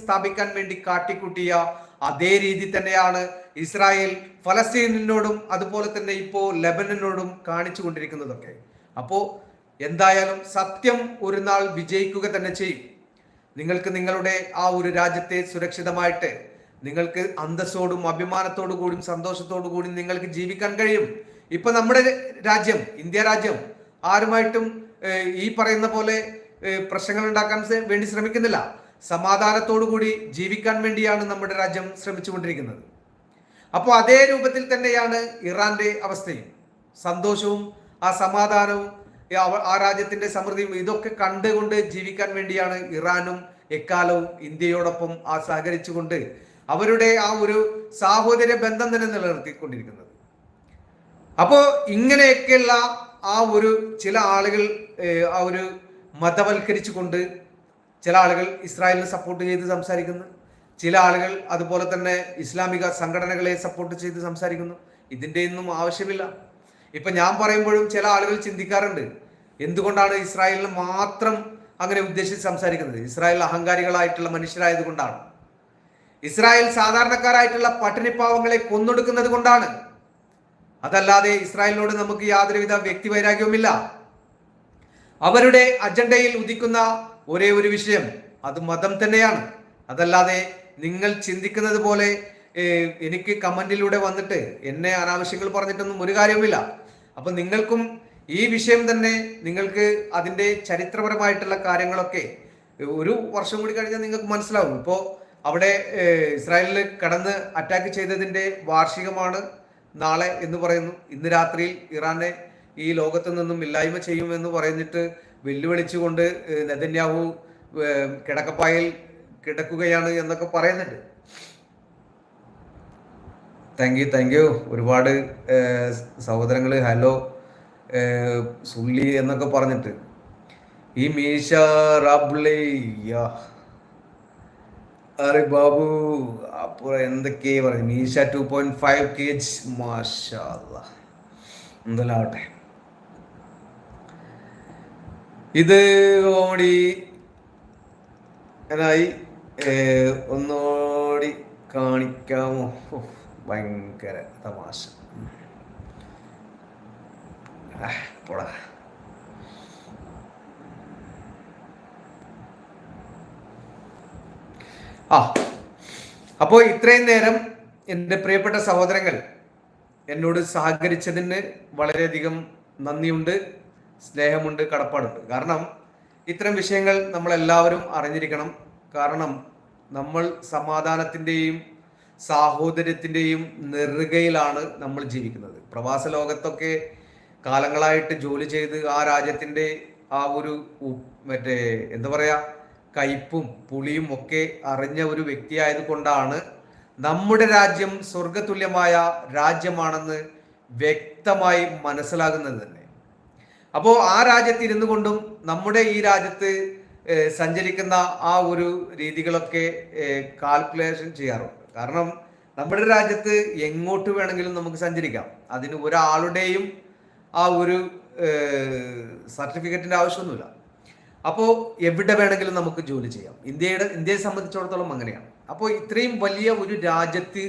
സ്ഥാപിക്കാൻ വേണ്ടി കാട്ടിക്കൂട്ടിയ അതേ രീതി തന്നെയാണ് ഇസ്രായേൽ ഫലസ്തീനിനോടും അതുപോലെ തന്നെ ഇപ്പോ ലെബനനോടും കാണിച്ചു കൊണ്ടിരിക്കുന്നതൊക്കെ. അപ്പോൾ എന്തായാലും സത്യം ഒരു നാൾ വിജയിക്കുക തന്നെ ചെയ്യും. നിങ്ങൾക്ക് നിങ്ങളുടെ ആ ഒരു രാജ്യത്തെ സുരക്ഷിതമായിട്ട് നിങ്ങൾക്ക് അന്തസ്സോടും അഭിമാനത്തോടു കൂടിയും സന്തോഷത്തോടു കൂടിയും നിങ്ങൾക്ക് ജീവിക്കാൻ കഴിയും. ഇപ്പൊ നമ്മുടെ രാജ്യം ഇന്ത്യ രാജ്യം ആരുമായിട്ടും ഈ പറയുന്ന പോലെ പ്രശ്നങ്ങൾ ഉണ്ടാക്കാൻ വേണ്ടി ശ്രമിക്കുന്നില്ല. സമാധാനത്തോടു കൂടി ജീവിക്കാൻ വേണ്ടിയാണ് നമ്മുടെ രാജ്യം ശ്രമിച്ചുകൊണ്ടിരിക്കുന്നത്. അപ്പോൾ അതേ രൂപത്തിൽ തന്നെയാണ് ഇറാന്റെ അവസ്ഥയും. സന്തോഷവും ആ സമാധാനവും ആ രാജ്യത്തിന്റെ സമൃദ്ധിയും ഇതൊക്കെ കണ്ടുകൊണ്ട് ജീവിക്കാൻ വേണ്ടിയാണ് ഇറാനും എക്കാലവും ഇന്ത്യയോടൊപ്പം ആ സഹകരിച്ചുകൊണ്ട് അവരുടെ ആ ഒരു സാഹോദര്യ ബന്ധം തന്നെ നിലനിർത്തിക്കൊണ്ടിരിക്കുന്നത്. അപ്പോൾ ഇങ്ങനെയൊക്കെയുള്ള ആ ഒരു ചില ആളുകൾ ആ ഒരു മതവൽക്കരിച്ചുകൊണ്ട് ചില ആളുകൾ ഇസ്രായേലിനെ സപ്പോർട്ട് ചെയ്ത് സംസാരിക്കുന്നു. ചില ആളുകൾ അതുപോലെ തന്നെ ഇസ്ലാമിക സംഘടനകളെ സപ്പോർട്ട് ചെയ്ത് സംസാരിക്കുന്നു. ഇതിന്റെ ഒന്നും ആവശ്യമില്ല. ഇപ്പം ഞാൻ പറയുമ്പോഴും ചില ആളുകൾ ചിന്തിക്കാറുണ്ട്. എന്തുകൊണ്ടാണ് ഇസ്രായേലിന് മാത്രം അങ്ങനെ ഉദ്ദേശിച്ച് സംസാരിക്കുന്നത്? ഇസ്രായേൽ അഹങ്കാരികളായിട്ടുള്ള മനുഷ്യരായതുകൊണ്ടാണ് ഇസ്രായേൽ സാധാരണക്കാരായിട്ടുള്ള പട്ടിണിപ്പാവങ്ങളെ കൊന്നൊടുക്കുന്നത് കൊണ്ടാണ്. അതല്ലാതെ ഇസ്രായേലിനോട് നമുക്ക് യാതൊരുവിധ വ്യക്തിവൈരാഗ്യവുമില്ല. അവരുടെ അജണ്ടയിൽ ഉദിക്കുന്ന ഒരേ ഒരു വിഷയം. അത് മതം തന്നെയാണ്. അതല്ലാതെ നിങ്ങൾ ചിന്തിക്കുന്നത് പോലെ എനിക്ക് കമന്റിലൂടെ വന്നിട്ട് എന്നെ അനാവശ്യങ്ങൾ പറഞ്ഞിട്ടൊന്നും ഒരു കാര്യവുമില്ല. അപ്പൊ നിങ്ങൾക്കും ഈ വിഷയം തന്നെ നിങ്ങൾക്ക് അതിന്റെ ചരിത്രപരമായിട്ടുള്ള കാര്യങ്ങളൊക്കെ ഒരു വർഷം കൂടി കഴിഞ്ഞാൽ നിങ്ങൾക്ക് മനസ്സിലാവും. ഇപ്പോൾ അവിടെ ഇസ്രായേലിൽ കടന്ന് അറ്റാക്ക് ചെയ്തതിന്റെ വാർഷികമാണ് നാളെ എന്ന് പറയുന്നു. ഇന്ന് രാത്രിയിൽ ഇറാനെ ഈ ലോകത്ത് നിന്നും ഇല്ലായ്മ ചെയ്യുമെന്ന് പറഞ്ഞിട്ട് വെല്ലുവിളിച്ചുകൊണ്ട് നെതന്യാഹു കിടക്കപ്പായിൽ കിടക്കുകയാണ് എന്നൊക്കെ പറയുന്നുണ്ട്. താങ്ക് യു താങ്ക് യു ഒരുപാട് സഹോദരങ്ങൾ ഹലോ സുല്ലി എന്നൊക്കെ പറഞ്ഞിട്ട്. ഈ മീശ റാബ്ലേ യാ. അറെ ബാബു അപ്പുറം എന്തൊക്കെയാ പറയുന്നത് മീശ two point five K G മാഷാ എന്തെല്ലാം ആവട്ടെ ഇത് കോമഡി എന്നായി ഒന്നോടി കാണിക്കാമോ? ഭയങ്കര തമാശ. പോടാ. ആ അപ്പോൾ ഇത്രയും നേരം എന്റെ പ്രിയപ്പെട്ട സഹോദരങ്ങൾ എന്നോട് സഹകരിച്ചതിന് വളരെയധികം നന്ദിയുണ്ട്. സ്നേഹമുണ്ട് കടപ്പാടുണ്ട്. കാരണം ഇത്തരം വിഷയങ്ങൾ നമ്മളെല്ലാവരും അറിഞ്ഞിരിക്കണം. കാരണം നമ്മൾ സമാധാനത്തിന്റെയും സാഹോദര്യത്തിന്റെയും നെറുകയിലാണ് നമ്മൾ ജീവിക്കുന്നത്. പ്രവാസ ലോകത്തൊക്കെ കാലങ്ങളായിട്ട് ജോലി ചെയ്ത് ആ രാജ്യത്തിന്റെ ആ ഒരു മറ്റേ എന്താ പറയുക കയ്പും പുളിയും ഒക്കെ അറിഞ്ഞ ഒരു വ്യക്തിയായത് കൊണ്ടാണ് നമ്മുടെ രാജ്യം സ്വർഗതുല്യമായ രാജ്യമാണെന്ന് വ്യക്തമായി മനസ്സിലാകുന്നത് തന്നെ. അപ്പോൾ ആ രാജ്യത്ത് ഇരുന്നു കൊണ്ടും നമ്മുടെ ഈ രാജ്യത്ത് സഞ്ചരിക്കുന്ന ആ ഒരു രീതികളൊക്കെ കാൽക്കുലേഷൻ ചെയ്യാറുണ്ട്. കാരണം നമ്മുടെ രാജ്യത്ത് എങ്ങോട്ട് വേണമെങ്കിലും നമുക്ക് സഞ്ചരിക്കാം. അതിന് ഒരാളുടെയും ആ ഒരു സർട്ടിഫിക്കറ്റിന്റെ ആവശ്യമൊന്നുമില്ല. അപ്പോൾ എവിടെ വേണമെങ്കിലും നമുക്ക് ജോലി ചെയ്യാം. ഇന്ത്യയുടെ ഇന്ത്യയെ സംബന്ധിച്ചിടത്തോളം അങ്ങനെയാണ്. അപ്പോൾ ഇത്രയും വലിയ ഒരു രാജ്യത്ത്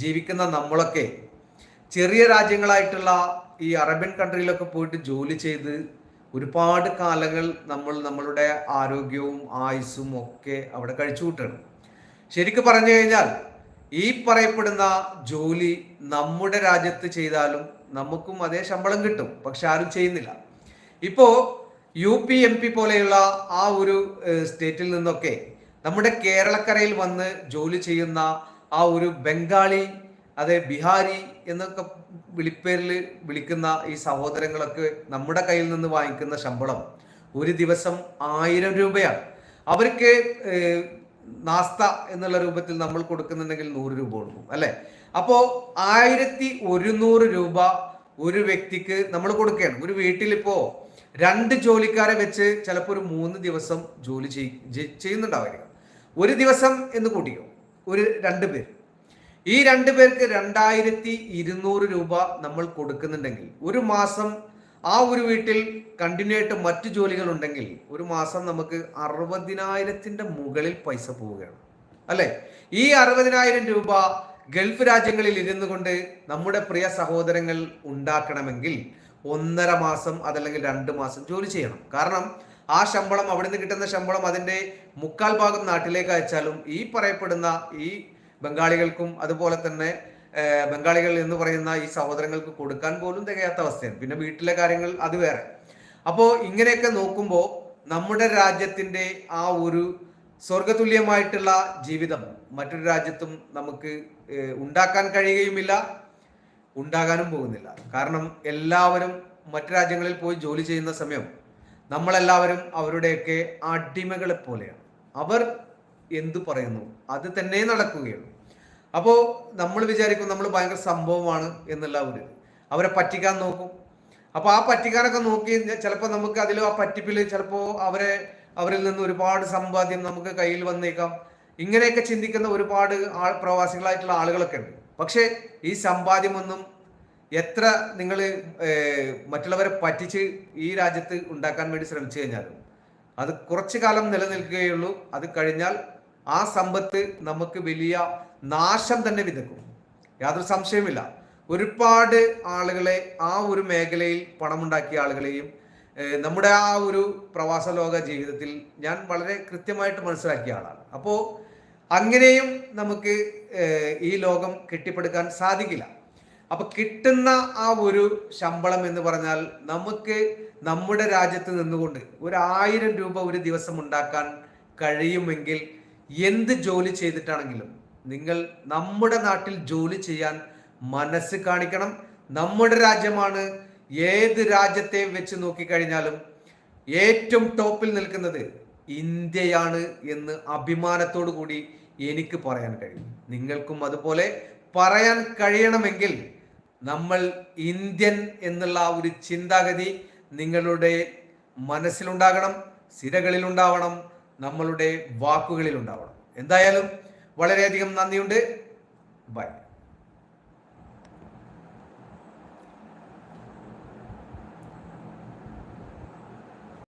ജീവിക്കുന്ന നമ്മളൊക്കെ ചെറിയ രാജ്യങ്ങളായിട്ടുള്ള ഈ അറബ്യൻ കൺട്രിയിലൊക്കെ പോയിട്ട് ജോലി ചെയ്ത് ഒരുപാട് കാലങ്ങൾ നമ്മൾ നമ്മളുടെ ആരോഗ്യവും ആയുസ്സും ഒക്കെ അവിടെ കഴിച്ചു കൂട്ടണം ശരിക്കും പറഞ്ഞു കഴിഞ്ഞാൽ ഈ പറയപ്പെടുന്ന ജോലി നമ്മുടെ രാജ്യത്ത് ചെയ്താലും നമുക്കും അതേ ശമ്പളം കിട്ടും പക്ഷെ ആരും ചെയ്യുന്നില്ല. ഇപ്പോ യു പി എം പി പോലെയുള്ള ആ ഒരു സ്റ്റേറ്റിൽ നിന്നൊക്കെ നമ്മുടെ കേരളക്കരയിൽ വന്ന് ജോലി ചെയ്യുന്ന ആ ഒരു ബംഗാളി അതെ ബിഹാരി എന്നൊക്കെ വിളിപ്പേരിൽ വിളിക്കുന്ന ഈ സഹോദരങ്ങളൊക്കെ നമ്മുടെ കയ്യിൽ നിന്ന് വാങ്ങിക്കുന്ന ശമ്പളം ഒരു ദിവസം ആയിരം രൂപയാണ്. അവർക്ക് നാസ്ത എന്നുള്ള രൂപത്തിൽ നമ്മൾ കൊടുക്കുന്നുണ്ടെങ്കിൽ നൂറ് രൂപ കൊടുക്കും അല്ലെ? അപ്പോ ആയിരത്തി ഒരുന്നൂറ് രൂപ ഒരു വ്യക്തിക്ക് നമ്മൾ കൊടുക്കുകയാണ്. ഒരു വീട്ടിലിപ്പോ രണ്ട് ജോലിക്കാരെ വെച്ച് ചിലപ്പോൾ ഒരു മൂന്ന് ദിവസം ജോലി ചെയ്- ചെയ്യുന്നുണ്ടാവുക ഒരു ദിവസം എന്ന് കൂട്ടിക്കോ ഒരു രണ്ട് പേർ ഈ രണ്ടു പേർക്ക് രണ്ടായിരത്തി ഇരുന്നൂറ് രൂപ നമ്മൾ കൊടുക്കുന്നുണ്ടെങ്കിൽ ഒരു മാസം ആ ഒരു വീട്ടിൽ കണ്ടിന്യൂ ആയിട്ട് മറ്റു ജോലികൾ ഉണ്ടെങ്കിൽ ഒരു മാസം നമുക്ക് അറുപതിനായിരത്തിന്റെ മുകളിൽ പൈസ പോവുകയാണ്. അല്ലെ? ഈ അറുപതിനായിരം രൂപ ഗൾഫ് രാജ്യങ്ങളിൽ ഇരുന്നു കൊണ്ട് നമ്മുടെ പ്രിയ സഹോദരങ്ങൾ ഉണ്ടാക്കണമെങ്കിൽ ഒന്നര മാസം അതല്ലെങ്കിൽ രണ്ട് മാസം ജോലി ചെയ്യണം. കാരണം ആ ശമ്പളം അവിടെ നിന്ന് കിട്ടുന്ന ശമ്പളം അതിന്റെ മുക്കാൽ ഭാഗം നാട്ടിലേക്ക് അയച്ചാലും ഈ പറയപ്പെടുന്ന ഈ ബംഗാളികൾക്കും അതുപോലെ തന്നെ ബംഗാളികൾ എന്ന് പറയുന്ന ഈ സഹോദരങ്ങൾക്ക് കൊടുക്കാൻ പോലും തികയാത്ത അവസ്ഥയാണ്. പിന്നെ വീട്ടിലെ കാര്യങ്ങൾ അത് വേറെ. അപ്പോൾ ഇങ്ങനെയൊക്കെ നോക്കുമ്പോൾ നമ്മുടെ രാജ്യത്തിന്റെ ആ ഒരു സ്വർഗതുല്യമായിട്ടുള്ള ജീവിതം മറ്റൊരു രാജ്യത്തും നമുക്ക് ഉണ്ടാക്കാൻ കഴിയുകയുമില്ല ഉണ്ടാകാനും പോകുന്നില്ല. കാരണം എല്ലാവരും മറ്റു രാജ്യങ്ങളിൽ പോയി ജോലി ചെയ്യുന്ന സമയം നമ്മളെല്ലാവരും അവരുടെയൊക്കെ അടിമകളെ പോലെയാണ് അവർ എന്തു പറയുന്നു? അത് തന്നെ നടക്കുകയാണ്. അപ്പോൾ നമ്മൾ വിചാരിക്കും നമ്മൾ ഭയങ്കര സംഭവമാണ് എന്നുള്ള ഒരു അവരെ പറ്റിക്കാൻ നോക്കും. അപ്പോൾ ആ പറ്റിക്കാനൊക്കെ നോക്കി ചിലപ്പോൾ നമുക്ക് അതിൽ ആ പറ്റിപ്പിൽ ചിലപ്പോൾ അവരെ അവരിൽ നിന്ന് ഒരുപാട് സമ്പാദ്യം നമുക്ക് കയ്യിൽ വന്നേക്കാം. ഇങ്ങനെയൊക്കെ ചിന്തിക്കുന്ന ഒരുപാട് ആൾ പ്രവാസികളായിട്ടുള്ള ആളുകളൊക്കെ ഉണ്ട്. പക്ഷേ ഈ സമ്പാദ്യമൊന്നും എത്ര നിങ്ങൾ മറ്റുള്ളവരെ പറ്റിച്ച് ഈ രാജ്യത്ത് ഉണ്ടാക്കാൻ വേണ്ടി ശ്രമിച്ചു കഴിഞ്ഞാലും അത് കുറച്ചു കാലം നിലനിൽക്കുകയുള്ളൂ. അത് കഴിഞ്ഞാൽ ആ സമ്പത്ത് നമുക്ക് വലിയ നാശം തന്നെ വിതക്കും. യാതൊരു സംശയമില്ല ഒരുപാട് ആളുകളെ ആ ഒരു മേഖലയിൽ പണമുണ്ടാക്കിയ ആളുകളെയും നമ്മുടെ ആ ഒരു പ്രവാസ ലോക ജീവിതത്തിൽ ഞാൻ വളരെ കൃത്യമായിട്ട് മനസ്സിലാക്കിയ ആളാണ്. അപ്പോൾ അങ്ങനെയും നമുക്ക് ഈ ലോകം കെട്ടിപ്പടുക്കാൻ സാധിക്കില്ല. അപ്പൊ കിട്ടുന്ന ആ ഒരു ശമ്പളം എന്ന് പറഞ്ഞാൽ നമുക്ക് നമ്മുടെ രാജ്യത്ത് നിന്നുകൊണ്ട് ഒരു ആയിരം രൂപ ഒരു ദിവസം ഉണ്ടാക്കാൻ കഴിയുമെങ്കിൽ എന്ത് ജോലി ചെയ്തിട്ടാണെങ്കിലും നിങ്ങൾ നമ്മുടെ നാട്ടിൽ ജോലി ചെയ്യാൻ മനസ്സ് കാണിക്കണം. നമ്മുടെ രാജ്യമാണ്. ഏത് രാജ്യത്തെ വെച്ച് നോക്കിക്കഴിഞ്ഞാലും ഏറ്റവും ടോപ്പിൽ നിൽക്കുന്നത് ഇന്ത്യയാണ് എന്ന് അഭിമാനത്തോടു കൂടി എനിക്ക് പറയാൻ കഴിയും. നിങ്ങൾക്കും അതുപോലെ പറയാൻ കഴിയണമെങ്കിൽ നമ്മൾ ഇന്ത്യൻ എന്നുള്ള ഒരു ചിന്താഗതി നിങ്ങളുടെ മനസ്സിലുണ്ടാകണം സിരകളിൽ ഉണ്ടാവണം നമ്മളുടെ വാക്കുകളിൽ ഉണ്ടാവണം. എന്തായാലും വളരെയധികം നന്ദിയുണ്ട്. ബൈ.